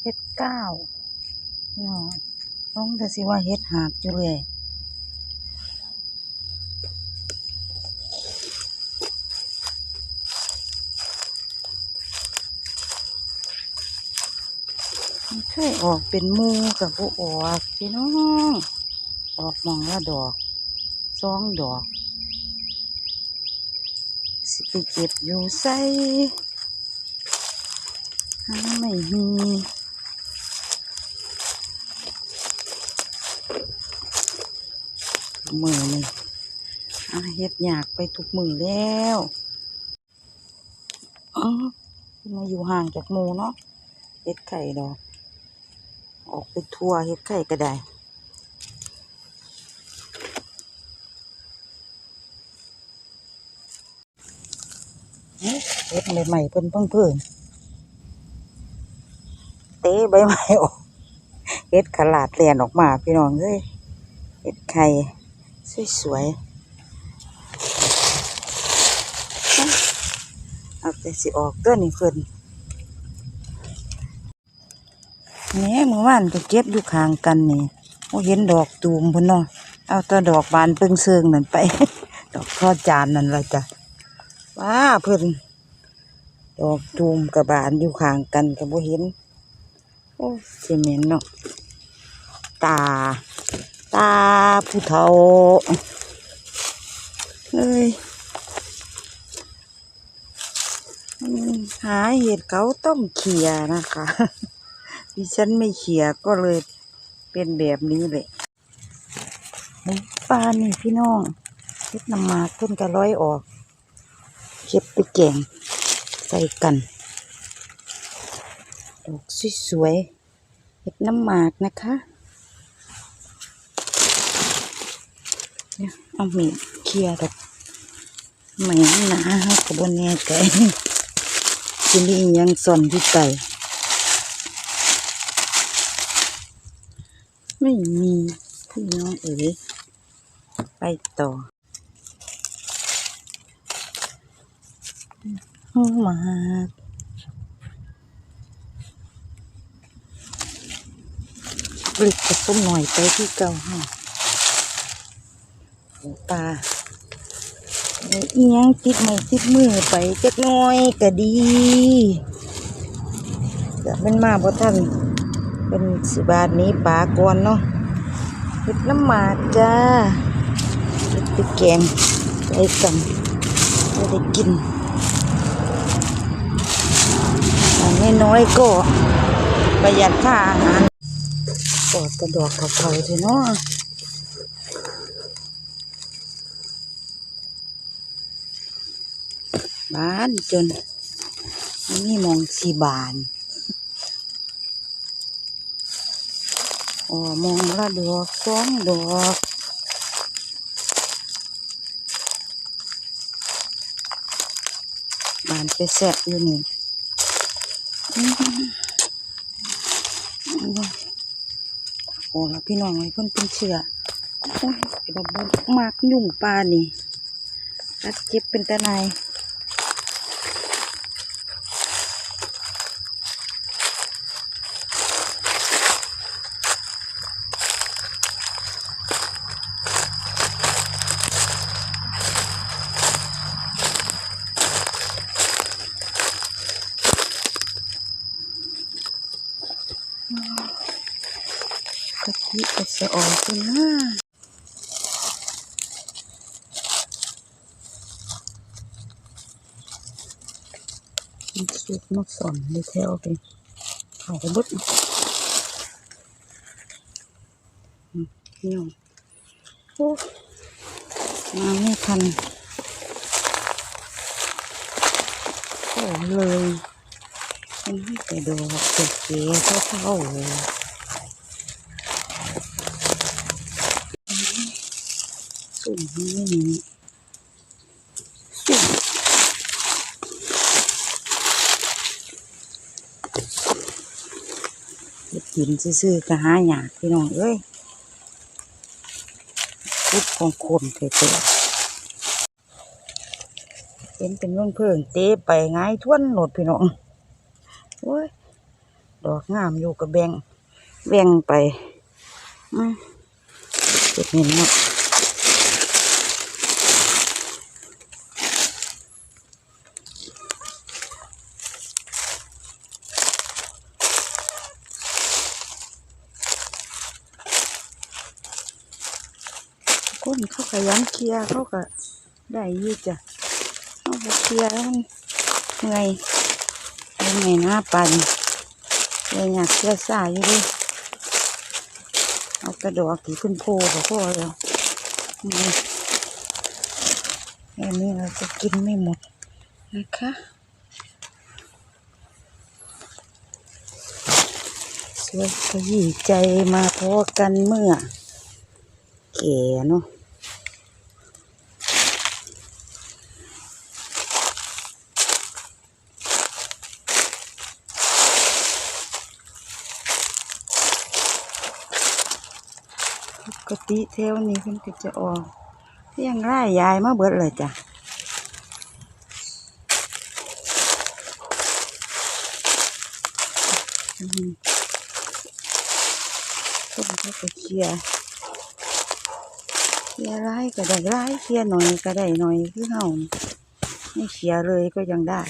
เฮ็ดเก้าพี่น้องน้องแต่สิว่าเฮ็ดหาดอยู่เลยมันเคยออกเป็นมูกับผู้ออกพี่น้อง ออกมองละดอกสองดอก สิไปเก็บอยู่ใส่หาไม่มี มือนี่อาเฮ็ดอยากไปทุกมือแล้วอ๋อมาอยู่ห่างจากหมูเนาะเฮ็ดไข่ดอก ออกไปทั่วเฮ็ดไข่ก็ได้เฮ็ดใหม่ๆเพิ่นเพิ่งเพิ่งเตะใบไม้ออก เฮ็ดขลาดแลนออกมาพี่น้องเอ้ยเฮ็ดไข่สวยๆเอาแต่สิออกตัวนี้เพิ่นแหน่เมื่อวานก็เก็บอยู่ข้างกันนี่โอ้เห็นดอกตูมพิ่นเนาะเอาตัวดอกบานเปิงเซิงนั่นไป ดอกทอดจานนั่นละจ้ะว้าเพิ่นดอกตูมกับบานอยู่ข้างกันกับบ่เห็น โอ้เจเหม็นเนาะตา ตาผู้เฒ่าเอ้ยอืมหาเห็ดเขาต้องเขี่ยนะคะ ดิฉันไม่เขี่ยก็เลยเป็นแบบนี้เลยนี่ปลานี่พี่น้องเห็ดนำมากเพิ่นก็ร้อยออก เก็บไปแกงใส่กัน ดอกสวยๆเห็ดน้ำหมากนะคะเนี่ยเอามีดเคลียร์ดอกไม่หนาขบวนแน่ใจที่นี่ยังซ่อนที่ไก่ไม่มีพี่น้องเอ๋ยไปต่อหมาก ปลิกผสมหน่อยไปที่เก่าห้าปลาเอียงติดไม้ติดมือไปจักหน้อยก็ดีจะเป็นมาเพราะท่านเป็นสิบาทนี้ปลาก่อนเนาะเห็ดน้ำหมากจ้าเห็ดไปแกงไปกันไม่ได้กินอย่น้อยๆก็ประหยัดค่าอาหาร อดกระดอกกระเพราเถอะเนาะบานจนนมีหมองสีบานอ๋อมองละดอกสองดอกบานไปแสะอยู่นี่ โอ้แล้วพี่น้องไอ้เพิ่นเป็นเชือโอ้ยไอ้บับบมากยุ่งปลานี่รัดเจ็บเป็นตะไนยกะทิก็จะออกเป็นหน้ามันสุกมาสอนในแถวไปขาไปบดนี่องโอ้มาไม่ทันโอ้เลยมันให้แต่ดอกเก๋ๆเท่าๆเลย สุ่มนี่นี่สุ่มกินซื่อๆก็หาหยากพี่น้องเอ้ยพุดของคนเตะเป็นเป็นเรื่องเพิ่งเตะไปง่ายทวนโหลดพี่น้องโอ้ยดอกงามอยู่กับแบงแบงไปอืมเก็บเห็นเนาะ คนเขาขยันเคลียเขาก็ได้ยี่จ้ะเขาเคลียแล้วมันเหนื่อยเหนื่อยหน้าปันเลยอยากเคลียสายอยู่ดิเอากระดอกที่ขึ้นโพก็พอแล้วอันนี้เราจะกินไม่หมดนะคะสวยขยี้ใจมาพอกันเมื่อแก่เนาะ กติเทวนี้เพิ่นก็จะออกเพียงไร่ยายมาเบิดเลยจ้ะอืมเพิ่นเขาก็เคียเคียร้ายก็ได้ร้ายเคียหน่อยก็ได้หน่อยคือเฮาไม่เคียเลยก็ยังได้